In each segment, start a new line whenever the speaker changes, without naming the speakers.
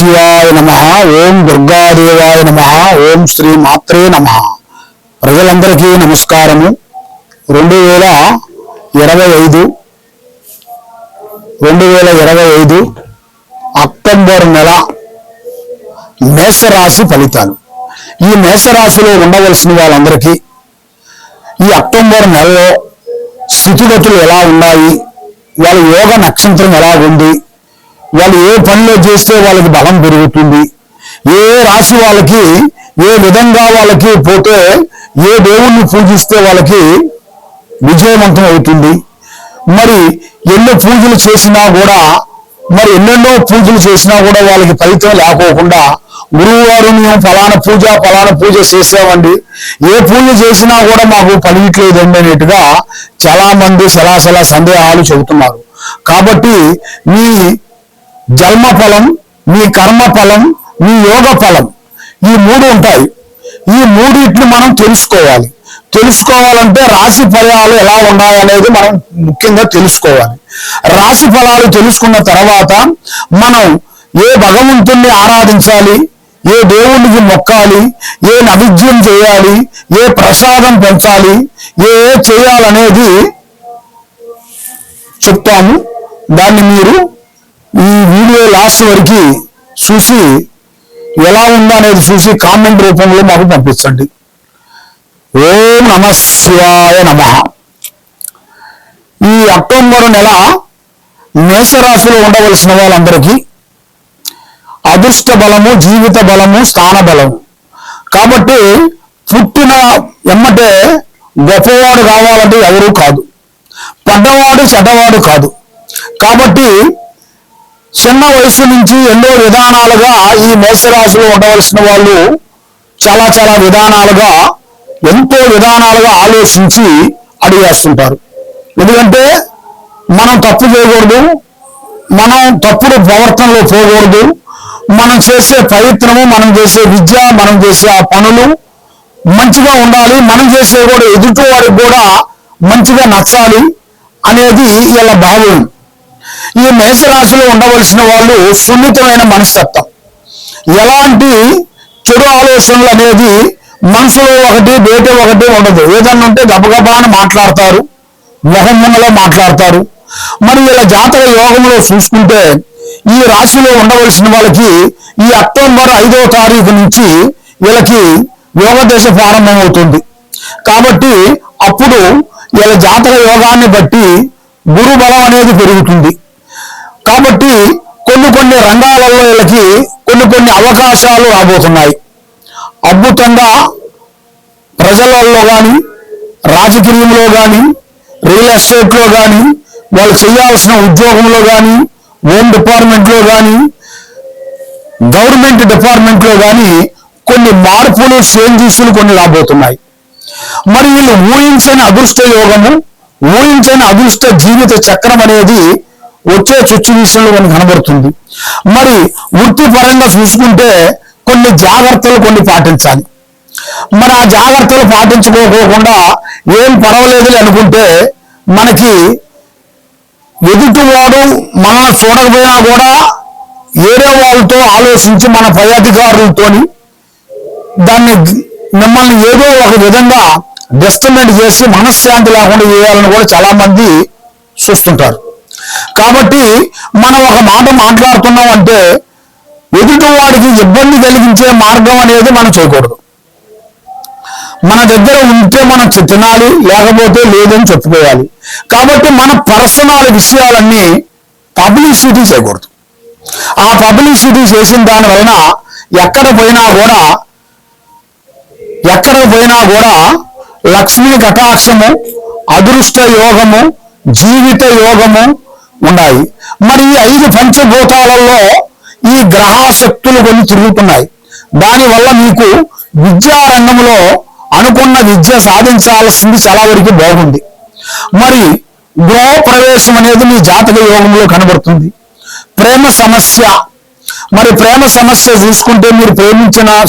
శివాయ నమ ఓం దుర్గాదేవాయ నమ ఓం శ్రీ మాత్రే నమ. ప్రజలందరికీ నమస్కారము. రెండు వేల ఇరవై ఐదు రెండు వేల ఇరవై ఐదు అక్టోబర్ నెల మేషరాశి ఫలితాలు. ఈ మేషరాశిలో ఉండవలసిన వాళ్ళందరికీ ఈ అక్టోబర్ నెలలో స్థితిగతులు ఎలా ఉన్నాయి వాళ్ళ యోగ నక్షత్రం ఎలా ఉంది వాళ్ళు ఏ పనిలో చేస్తే వాళ్ళకి బలం పెరుగుతుంది? ఏ రాశి వాళ్ళకి ఏ విధంగా వాళ్ళకి పోతే ఏ దేవుణ్ణి పూజిస్తే వాళ్ళకి విజయవంతం అవుతుంది? మరి ఎన్నో పూజలు చేసినా కూడా మరి ఎన్నెన్నో పూజలు చేసినా కూడా వాళ్ళకి ఫలితం లేకోకుండా గురువువారు మేము ఫలానా పూజ ఫలానా పూజ చేసామండి ఏ పూజ చేసినా కూడా మాకు ఫలియట్లేదండి అనేట్టుగా చాలా మంది సలాసలా సందేహాలు చెబుతున్నారు. కాబట్టి మీ జన్మ ఫలం మీ కర్మ ఫలం మీ యోగ ఫలం ఈ మూడు ఉంటాయి. ఈ మూడింటిని మనం తెలుసుకోవాలి. తెలుసుకోవాలంటే రాశి ఫలాలు ఎలా ఉన్నాయనేది మనం ముఖ్యంగా తెలుసుకోవాలి. రాశి ఫలాలు తెలుసుకున్న తర్వాత మనం ఏ భగవంతుణ్ణి ఆరాధించాలి? ఏ దేవునికి మొక్కాలి? ఏ నైవేద్యం చేయాలి? ఏ ప్రసాదం పెంచాలి? ఏ చేయాలనేది చెప్తాము. దాన్ని మీరు లాస్ట్ వరకు చూసి ఎలా ఉందో అనేది చూసి కామెంట్ రూపంలో మాకు పంపించండి. ఓం నమ శివాయ నమ. ఈ అక్టోబర్ నెల మేషరాశిలో ఉండవలసిన వాళ్ళందరికీ అదృష్ట బలము జీవిత బలము స్థాన బలము. కాబట్టి పుట్టిన ఎమ్మటే గొప్పవాడు కావాలంటే ఎవరూ కాదు. పడ్డవాడు చెడ్డవాడు కాదు. కాబట్టి చిన్న వయసు నుంచి ఎన్నో విధానాలుగా ఈ మేషరాశిలో ఉండవలసిన వాళ్ళు చాలా చాలా విధానాలుగా ఎంతో విధానాలుగా ఆలోచించి అడిగేస్తుంటారు ఎందుకంటే మనం తప్పు చేయకూడదు మనం తప్పుడు ప్రవర్తనలో పోకూడదు మనం చేసే ప్రయత్నము మనం చేసే విద్య మనం చేసే ఆ పనులు మంచిగా ఉండాలి మనం చేసే కూడా ఎదుటి వారికి కూడా మంచిగా నచ్చాలి అనేది వీళ్ళ భావం ఈ మేషరాశిలో ఉండవలసిన వాళ్ళు సున్నితమైన మనస్తత్వం. ఎలాంటి చెడు ఆలోచనలు అనేది మనసులో ఒకటి బయట ఒకటి ఉండదు. ఏదన్నా ఉంటే గబగబా అని మాట్లాడతారు. మొహం ముంగలో మాట్లాడతారు. మరి ఇలా జాతక యోగంలో చూసుకుంటే ఈ రాశిలో ఉండవలసిన వాళ్ళకి ఈ అక్టోబర్ ఐదవ తారీఖు నుంచి వీళ్ళకి యోగదశ ప్రారంభమవుతుంది. కాబట్టి అప్పుడు వీళ్ళ జాతక యోగాన్ని బట్టి గురు బలం అనేది పెరుగుతుంది. కాబట్టి కొన్ని కొన్ని రంగాలలో వీళ్ళకి కొన్ని కొన్ని అవకాశాలు రాబోతున్నాయి. అద్భుతంగా ప్రజలలో కానీ రాజకీయంలో కానీ రియల్ ఎస్టేట్లో కానీ వాళ్ళు చేయాల్సిన ఉద్యోగంలో కానీ హోమ్ డిపార్ట్మెంట్లో కానీ గవర్నమెంట్ డిపార్ట్మెంట్లో కానీ కొన్ని మార్పులు చేంజెస్లు కొన్ని రాబోతున్నాయి. మరి వీళ్ళు ఊహించని అదృష్ట యోగము ఊహించని అదృష్ట జీవిత చక్రం అనేది వచ్చే సిచ్యువేషన్లో విషయంలో మనకు కనబడుతుంది. మరి వృత్తిపరంగా చూసుకుంటే కొన్ని జాగ్రత్తలు కొన్ని పాటించాలి. మరి ఆ జాగ్రత్తలు పాటించుకోకుండా ఏం పర్వాలేదు అనుకుంటే మనకి ఎదుటివాడు మనల్ని చూడకపోయినా కూడా ఏరే వాళ్ళతో ఆలోచించి మన పై అధికారులతోని దాన్ని మిమ్మల్ని ఏదో ఒక విధంగా డెస్టిమెంట్ చేసి మనశ్శాంతి లేకుండా చేయాలని కూడా చాలా మంది చూస్తుంటారు. కాబట్టి మనం ఒక మాట మాట్లాడుతున్నాం అంటే ఎదుటి వాడికి ఇబ్బంది కలిగించే మార్గం అనేది మనం చేయకూడదు. మన దగ్గర ఉంటే మనం తినాలి లేకపోతే లేదని చెప్పుకోవాలి. కాబట్టి మన పర్సనల్ విషయాలన్నీ పబ్లిసిటీ చేయకూడదు. ఆ పబ్లిసిటీ చేసిన దాని వలన ఎక్కడ పోయినా కూడా ఎక్కడ పోయినా కూడా లక్ష్మీ కటాక్షము అదృష్ట యోగము జీవిత యోగము ఉన్నాయి. మరి ఈ ఐదు పంచభూతాలలో ఈ గ్రహాశక్తులు కొన్ని తిరుగుతున్నాయి. దానివల్ల మీకు విద్యారంగంలో అనుకున్న విద్య సాధించాల్సింది చాలా వరకు బాగుంది. మరి గృహ ప్రవేశం అనేది మీ జాతక యోగంలో కనబడుతుంది. ప్రేమ సమస్య. మరి ప్రేమ సమస్య చూసుకుంటే మీరు ప్రేమించిన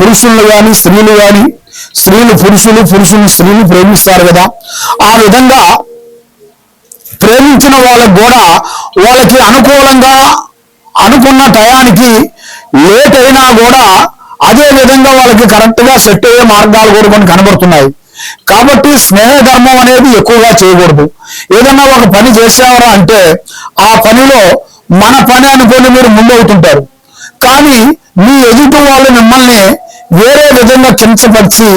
పురుషులు కానీ స్త్రీలు కానీ స్త్రీలు పురుషులు పురుషులు స్త్రీలు ప్రేమిస్తారు కదా. ఆ విధంగా ప్రేమించిన వాళ్ళకు కూడా వాళ్ళకి అనుకూలంగా అనుకున్న టయానికి లేట్ అయినా కూడా అదే విధంగా వాళ్ళకి కరెక్ట్గా సెట్ అయ్యే మార్గాలు కూడా కొన్ని కనబడుతున్నాయి. కాబట్టి స్నేహ ధర్మం అనేది ఎక్కువగా చేయకూడదు. ఏదన్నా ఒక పని చేసేవారా అంటే ఆ పనిలో మన పని అనుకోని మీరు ముందవుతుంటారు కానీ మీ ఎదుటి వాళ్ళు మిమ్మల్ని వేరే విధంగా కించపరిచి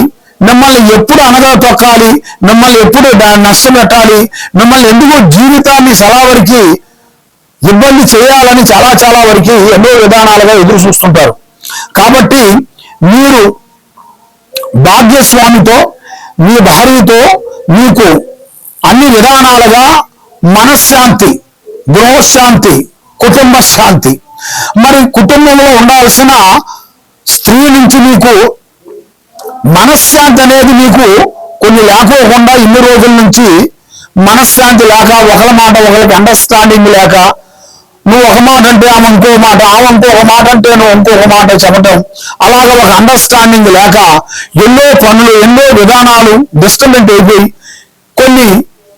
మిమ్మల్ని ఎప్పుడు అనగా తొక్కాలి మిమ్మల్ని ఎప్పుడు నష్టపెట్టాలి మిమ్మల్ని ఎందుకు జీవితాన్ని సలావరికి ఇబ్బంది చేయాలని చాలా చాలా వరకు ఎన్నో విధానాలుగా ఎదురు చూస్తుంటారు. కాబట్టి మీరు భాగ్యస్వామితో మీ భార్యతో మీకు అన్ని విధానాలుగా మనశ్శాంతి గృహశాంతి కుటుంబ శాంతి మరి కుటుంబంలో ఉండాల్సిన స్త్రీ నుంచి మీకు మనశ్శాంతి అనేది మీకు కొన్ని లేకోకుండా ఇన్ని రోజుల నుంచి మనశ్శాంతి లేక ఒకళ్ళ మాట ఒకరికి అండర్స్టాండింగ్ లేక నువ్వు ఒక మాట అంటే ఆమె ఇంకో మాట ఆమె ఇంకొక మాట అంటే నువ్వు ఇంకొక మాట చెప్పటం. అలాగ ఒక అండర్స్టాండింగ్ లేక ఎన్నో పనులు ఎన్నో విధానాలు డిస్టర్బెంట్ అయిపోయి కొన్ని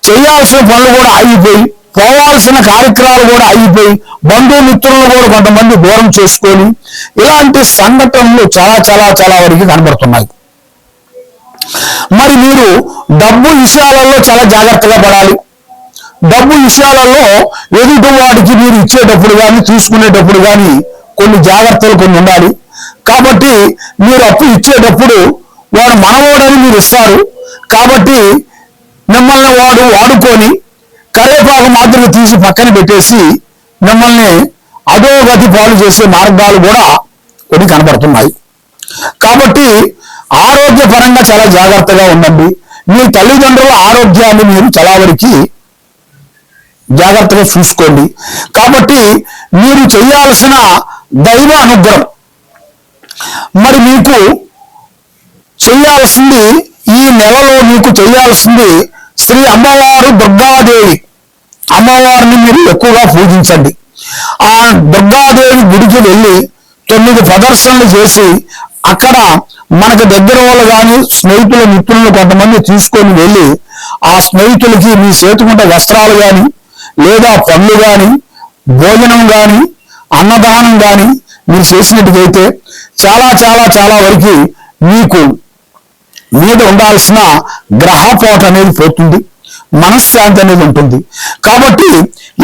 చేయాల్సిన పనులు కూడా ఆగిపోయి పోవాల్సిన కార్యక్రమాలు కూడా అయిపోయి బంధుమిత్రులను కూడా కొంతమంది దూరం చేసుకొని ఇలాంటి సంఘటనలు చాలా చాలా చాలా వరకు కనబడుతున్నాయి. మరి మీరు డబ్బు విషయాలలో చాలా జాగ్రత్తగా పడాలి. డబ్బు విషయాలలో ఎదుటి వాడికి మీరు ఇచ్చేటప్పుడు కానీ తీసుకునేటప్పుడు కానీ కొన్ని జాగ్రత్తలు కొన్ని ఉండాలి. కాబట్టి మీరు అప్పు ఇచ్చేటప్పుడు వాడు మనవాడని మీరు ఇస్తారు. కాబట్టి మిమ్మల్ని వాడు వాడుకొని కలేపాకు మాత్రమే తీసి పక్కన పెట్టేసి మిమ్మల్ని అధోగతి పాలు చేసే మార్గాలు కూడా కొన్ని కనబడుతున్నాయి. కాబట్టి ఆరోగ్యపరంగా చాలా జాగ్రత్తగా ఉండండి. మీ తల్లిదండ్రుల ఆరోగ్యాన్ని మీరు చాలా వరకు జాగ్రత్తగా చూసుకోండి. కాబట్టి మీరు చేయాల్సిన దైవ అనుగ్రహం. మరి మీకు చేయాల్సింది ఈ నెలలో మీకు చేయాల్సింది శ్రీ అమ్మవారు దుర్గాదేవి. అమ్మవారిని మీరు ఎక్కువగా పూజించండి. ఆ దుర్గాదేవి గుడికి వెళ్ళి తొమ్మిది ప్రదర్శనలు చేసి అక్కడ మనకు దగ్గర వాళ్ళు కానీ స్నేహితుల మిత్రులను కొంతమంది తీసుకొని వెళ్ళి ఆ స్నేహితులకి మీ చేతుకుంట వస్త్రాలు కానీ లేదా పళ్ళు కానీ భోజనం కానీ అన్నదానం కానీ మీరు చేసినట్టుకైతే చాలా చాలా చాలా వరకు మీకు మీద ఉండాల్సిన గ్రహపోట అనేది పోతుంది. మనశ్శాంతి అనేది ఉంటుంది. కాబట్టి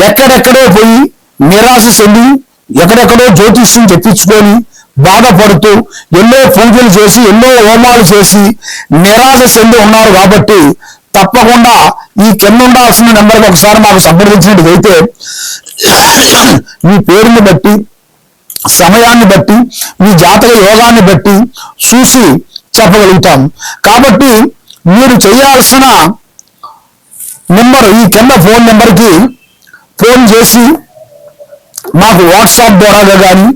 ఎక్కడెక్కడో పోయి నిరాశ చెంది ఎక్కడెక్కడో జ్యోతిష్యం తెప్పించుకొని బాధపడుతూ ఎన్నో పూజలు చేసి ఎన్నో హోమాలు చేసి నిరాశ చెంది ఉన్నారు కాబట్టి తప్పకుండా ఈ కింద ఉండాల్సిన నెంబర్కి ఒకసారి మాకు సంప్రదించినట్టుగైతే మీ పేరుని బట్టి సమయాన్ని బట్టి మీ జాతక యోగాన్ని బట్టి చూసి చెప్పగలుగుతాం. కాబట్టి మీరు చేయాల్సిన నెంబర్ ఈ కింద ఫోన్ నెంబర్కి ఫోన్ చేసి మాకు వాట్సాప్ ద్వారా కానీ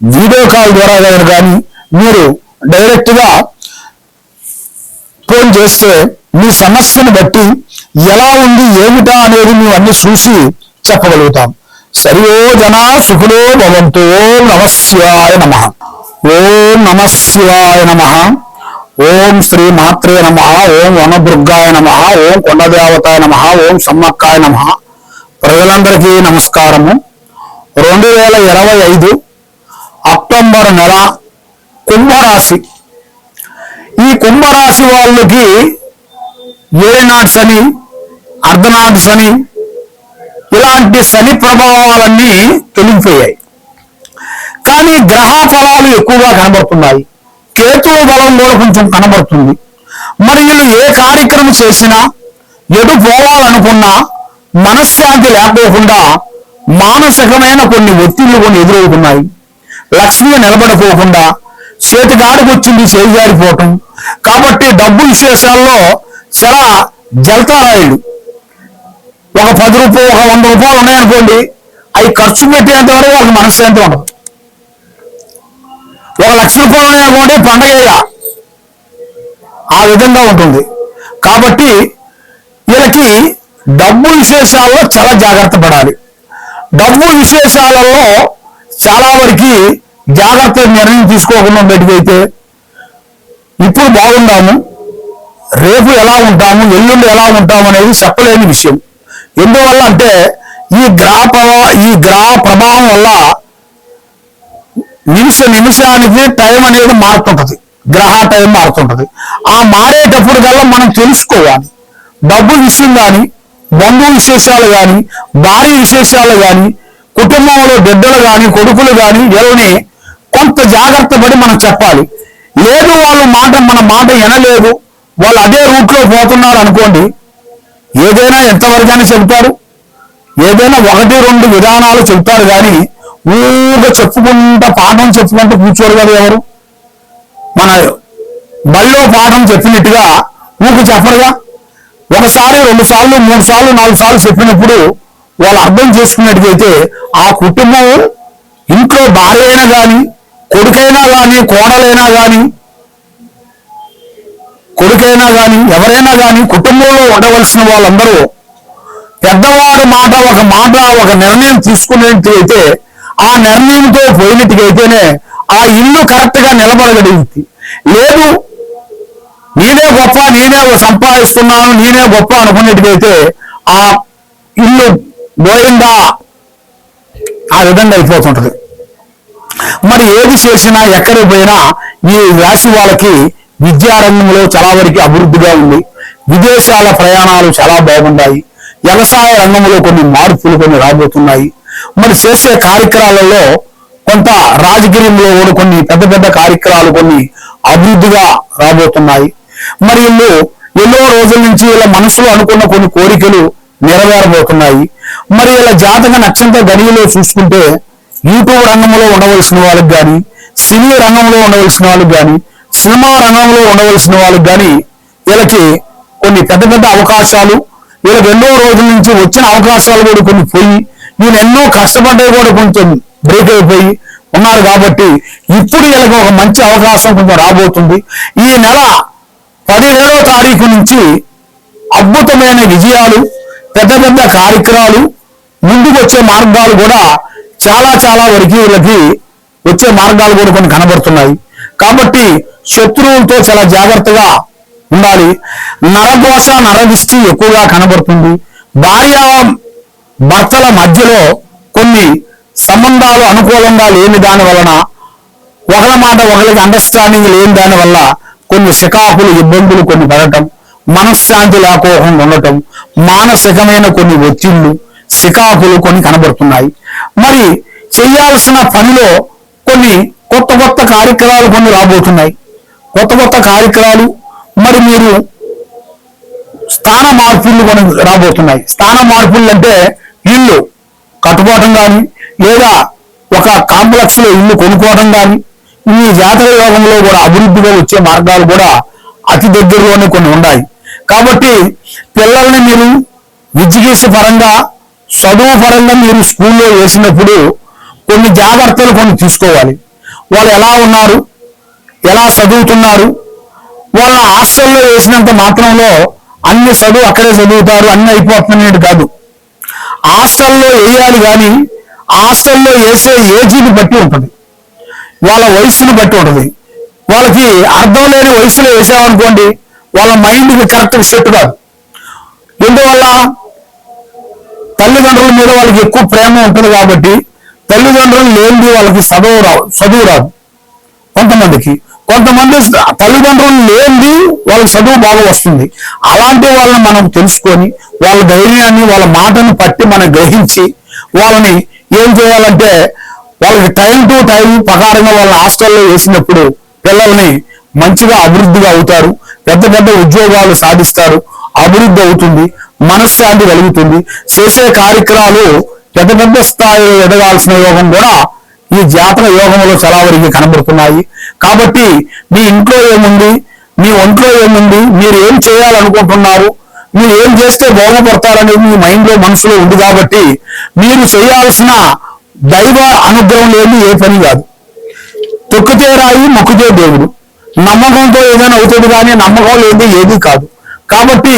వీడియో కాల్ ద్వారా కానీ మీరు డైరెక్ట్గా ఫోన్ చేస్తే మీ సమస్యను బట్టి ఎలా ఉంది ఏమిటా అనేది మేము అన్ని చూసి చెప్పగలుగుతాం. సరియో జనా సుఖులో భవంతో ఓం నమ ఓం నమ నమ. ఓం శ్రీ మాత్రే నమ ఓం వనదుర్గాయ నమ ఓం కొండదేవతాయ నమ ఓం సమ్మక్కాయ నమ. ప్రజలందరికీ నమస్కారము. రెండు వేల ఇరవై ఐదు అక్టోబర్ నెల కుంభరాశి. ఈ కుంభరాశి వాళ్ళకి ఏనాటి శని అర్ధనాటి శని ఇలాంటి శని ప్రభావాలన్నీ తొలగిపోయాయి. కానీ గ్రహ ఫలాలు ఎక్కువగా కనబడుతున్నాయి. కేతువు బలం కూడా కొంచెం కనబడుతుంది. మరి వీళ్ళు ఏ కార్యక్రమం చేసినా ఎటు పోవాలనుకున్నా మనశ్శాంతి లేకోకుండా మానసికమైన కొన్ని ఒత్తిళ్ళు కొన్ని ఎదురవుతున్నాయి. లక్ష్మి నిలబడుకోకుండా చేతికాడికి వచ్చింది చేజారిపోవటం కాబట్టి డబ్బు విశేషాల్లో చాలా జలతారాయుడు ఒక పది రూపాయలు ఒక వంద రూపాయలు ఉన్నాయనుకోండి అవి ఖర్చు పెట్టేంత వరకు వాళ్ళకి మనశ్శాంతి ఉండదు. ఒక లక్ష రూపాయలు ఉన్నాయనుకోండి పండగ ఆ విధంగా ఉంటుంది. కాబట్టి వీళ్ళకి డబ్బు విశేషాల్లో చాలా జాగ్రత్త పడాలి. డబ్బు విశేషాలలో చాలా వరకు జాగ్రత్త నిర్ణయం తీసుకోకుండా బయటకైతే ఇప్పుడు బాగుందాము రేపు ఎలా ఉంటాము ఎల్లుండి ఎలా ఉంటాము అనేది చెప్పలేని విషయం. ఎందువల్ల అంటే ఈ గ్రహ ఈ గ్రహ ప్రభావం వల్ల నిమిష నిమిషానికి టైం అనేది మారుతుంటది. గ్రహ టైం మారుతుంటది. ఆ మారేటప్పుడు కల్లా మనం తెలుసుకోవాలి. డబ్బు విషయం కానీ బంధు విశేషాలు కానీ భార్య విశేషాలు కానీ కుటుంబంలో బిడ్డలు కానీ కొడుకులు కానీ వీళ్ళని కొంత జాగ్రత్త పడి మనం చెప్పాలి. లేదు వాళ్ళ మాట మన మాట వినలేదు. వాళ్ళు అదే రూట్లో పోతున్నారు అనుకోండి ఏదైనా ఎంతవరకైనా చెబుతారు. ఏదైనా ఒకటి రెండు విధానాలు చెబుతారు కానీ ఊగా చెప్పుకుంటా పాఠం చెప్పుకుంటూ కూర్చోరు కదా ఎవరు? మన బళ్ళో పాఠం చెప్పినట్టుగా ఊకు చెప్పరుగా? ఒకసారి రెండు సార్లు మూడు సార్లు నాలుగు సార్లు చెప్పినప్పుడు వాళ్ళు అర్థం చేసుకున్నట్టుగైతే ఆ కుటుంబం ఇంట్లో భార్య అయినా కానీ కొడుకైనా కానీ కోడలైనా కానీ కొడుకైనా కానీ ఎవరైనా కానీ కుటుంబంలో ఉండవలసిన వాళ్ళందరూ పెద్దవాడు మాట ఒక మాట ఒక నిర్ణయం తీసుకునేట్టుగైతే ఆ నిర్ణయంతో పోయినట్టుకైతేనే ఆ ఇల్లు కరెక్ట్గా నిలబడగలిగింది. లేదు నేనే గొప్ప నేనే సంపాదిస్తున్నాను నేనే గొప్ప అనుకున్నట్టుకైతే ఆ ఇల్లు పోయిందా? ఆ విధంగా అయిపోతుంటది. మరి ఏది చేసినా ఎక్కడికి పోయినా ఈ రాశి వాళ్ళకి విద్యారంగంలో చాలా వరకు అభివృద్ధిగా ఉంది. విదేశాల ప్రయాణాలు చాలా బాగున్నాయి. వ్యవసాయ రంగంలో కొన్ని మార్పులు కొన్ని రాబోతున్నాయి. మరి చేసే కార్యక్రమాలలో కొంత రాజకీయంలో కూడా కొన్ని పెద్ద పెద్ద కార్యక్రమాలు కొన్ని అభివృద్ధిగా రాబోతున్నాయి. మరి వీళ్ళు ఎన్నో రోజుల నుంచి వీళ్ళ మనసులో అనుకున్న కొన్ని కోరికలు నెరవేరబోతున్నాయి. మరి వీళ్ళ జాతక నక్షత్ర గడియలో చూసుకుంటే యూట్యూబ్ రంగంలో ఉండవలసిన వాళ్ళకి కానీ సినీ రంగంలో ఉండవలసిన వాళ్ళకి కానీ సినిమా రంగంలో ఉండవలసిన వాళ్ళకి కానీ వీళ్ళకి కొన్ని పెద్ద పెద్ద అవకాశాలు వీళ్ళకి ఎన్నో రోజుల నుంచి వచ్చిన అవకాశాలు కూడా కొన్ని పోయి నేను ఎన్నో కష్టపడ్డవి కూడా కొంచెం బ్రేక్ అయిపోయి ఉన్నారు కాబట్టి ఇప్పుడు వీళ్ళకి ఒక మంచి అవకాశం కొంచెం రాబోతుంది. ఈ నెల పదిహేడవ తారీఖు నుంచి అద్భుతమైన విజయాలు పెద్ద పెద్ద కార్యక్రమాలు ముందుకు వచ్చే మార్గాలు కూడా చాలా చాలా వరకు వీళ్ళకి వచ్చే మార్గాలు కూడా కొన్ని కనబడుతున్నాయి. కాబట్టి శత్రువులతో చాలా జాగ్రత్తగా ఉండాలి. నరఘోష నరదిష్టి ఎక్కువగా కనబడుతుంది. భార్య భర్తల మధ్యలో కొన్ని సంబంధాలు అనుకూలంగా లేని దాని వలన ఒకళ్ళ మాట ఒకరికి అండర్స్టాండింగ్ లేని దాని వల్ల కొన్ని శికాకులు ఇబ్బందులు కొన్ని పడటం మనశ్శాంతి లేకోకుండా ఉండటం మానసికమైన కొన్ని ఒత్తిళ్ళు శికాకులు కొన్ని కనబడుతున్నాయి. మరి చేయాల్సిన పనిలో కొన్ని కొత్త కొత్త కార్యక్రమాలు కొన్ని రాబోతున్నాయి. కొత్త కొత్త కార్యక్రమాలు మరి మీరు స్థాన మార్పులు కొన్ని రాబోతున్నాయి. స్థాన మార్పులు అంటే ఇల్లు కట్టుకోవటం కానీ లేదా ఒక కాంప్లెక్స్లో ఇల్లు కొనుక్కోవడం కానీ ఈ జాతర యోగంలో కూడా అభివృద్ధిగా వచ్చే మార్గాలు కూడా అతి దగ్గరలోనే కొన్ని ఉన్నాయి. కాబట్టి పిల్లల్ని మీరు విద్యకేసి పరంగా చదువు పరంగా మీరు స్కూల్లో వేసినప్పుడు కొన్ని జాగ్రత్తలు కొన్ని తీసుకోవాలి. వాళ్ళు ఎలా ఉన్నారు? ఎలా చదువుతున్నారు? వాళ్ళ హాస్టల్లో వేసినంత మాత్రంలో అన్ని చదువు అక్కడే చదువుతారు అన్ని అయిపోతున్నట్టు కాదు. హాస్టల్లో వేయాలి కానీ హాస్టల్లో వేసే ఏజీని బట్టి ఉంటుంది. వాళ్ళ వయసుని బట్టి ఉంటుంది. వాళ్ళకి అర్థం లేని వయసులో వేసామనుకోండి వాళ్ళ మైండ్కి కరెక్ట్గా సెట్ కాదు. ఎందువల్ల? తల్లిదండ్రుల మీద వాళ్ళకి ఎక్కువ ప్రేమ ఉంటుంది కాబట్టి తల్లిదండ్రులు లేనిది వాళ్ళకి చదువు రావు చదువు రాదు. కొంతమందికి కొంతమంది తల్లిదండ్రులు లేనిది వాళ్ళకి చదువు బాగా వస్తుంది. అలాంటి వాళ్ళని మనం తెలుసుకొని వాళ్ళ ధైర్యాన్ని వాళ్ళ మాటను పట్టి మనం గ్రహించి వాళ్ళని ఏం చేయాలంటే వాళ్ళకి టైం టు టైం ప్రకారంగా వాళ్ళ హాస్టల్లో వేసినప్పుడు పిల్లల్ని మంచిగా అభివృద్ధిగా అవుతారు. పెద్ద పెద్ద ఉద్యోగాలు సాధిస్తారు. అభివృద్ధి అవుతుంది. మనశ్శాంతి కలుగుతుంది. చేసే కార్యక్రమాలు పెద్ద పెద్ద స్థాయిలో ఎదగాల్సిన యోగం కూడా ఈ జాతక యోగంలో చాలా వరకు కనబడుతున్నాయి. కాబట్టి మీ ఇంట్లో ఏముంది? మీ ఒంట్లో ఏముంది? మీరు ఏం చేయాలనుకుంటున్నారు? మీరు ఏం చేస్తే బాగుపడతారనేది మీ మైండ్లో మనసులో ఉంది కాబట్టి మీరు చేయాల్సిన దైవ అనుగ్రహం లేని ఏ పని కాదు. తొక్కితే రాయి మొక్కుతే దేవుడు. నమ్మకంతో ఏదైనా అవుతుంది కానీ నమ్మకం లేని ఏది కాదు. కాబట్టి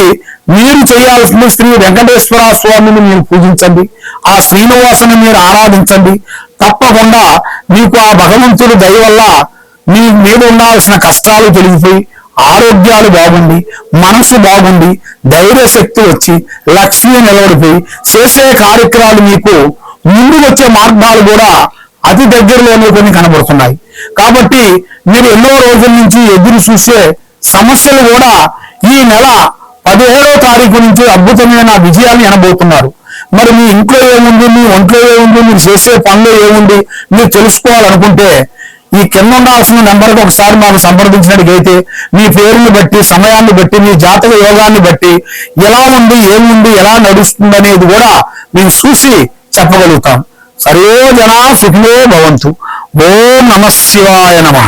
మీరు చేయాల్సింది శ్రీ వెంకటేశ్వర స్వామిని మీరు పూజించండి. ఆ శ్రీనివాసుని మీరు ఆరాధించండి. తప్పకుండా మీకు ఆ భగవంతుడి దయ వల్ల మీ మీద ఉండాల్సిన కష్టాలు తొలగిపోయి ఆరోగ్యాలు బాగుండి మనసు బాగుండి ధైర్య శక్తి వచ్చి లక్ష్మి నిలబడిపోయి చేసే కార్యక్రమాలు మీకు ముందు వచ్చే మార్గాలు కూడా అతి దగ్గరలోనే కొన్ని కనబడుతున్నాయి. కాబట్టి మీరు ఎన్నో రోజుల నుంచి ఎదురు చూసే సమస్యలు కూడా ఈ నెల పదిహేడో తారీఖు నుంచి అద్భుతమైన విజయాన్ని ఎనబోతున్నారు మరి మీ ఇంట్లో ఏముంది మీ ఒంట్లో ఏముంది మీరు చేసే పనులు ఏముంది మీరు తెలుసుకోవాలనుకుంటే ఈ కింద ఉండాల్సిన నెంబర్కి ఒకసారి మాకు సంప్రదించినట్టుగైతే మీ పేరుని బట్టి సమయాన్ని బట్టి మీ జాతక యోగాన్ని బట్టి ఎలా ఉంది ఏముంది ఎలా నడుస్తుంది అనేది కూడా మేము చూసి చెప్పగలుగుతాం. సర్వే జనా సుఖినో భవంతు. ఓం నమ శివాయ నమ.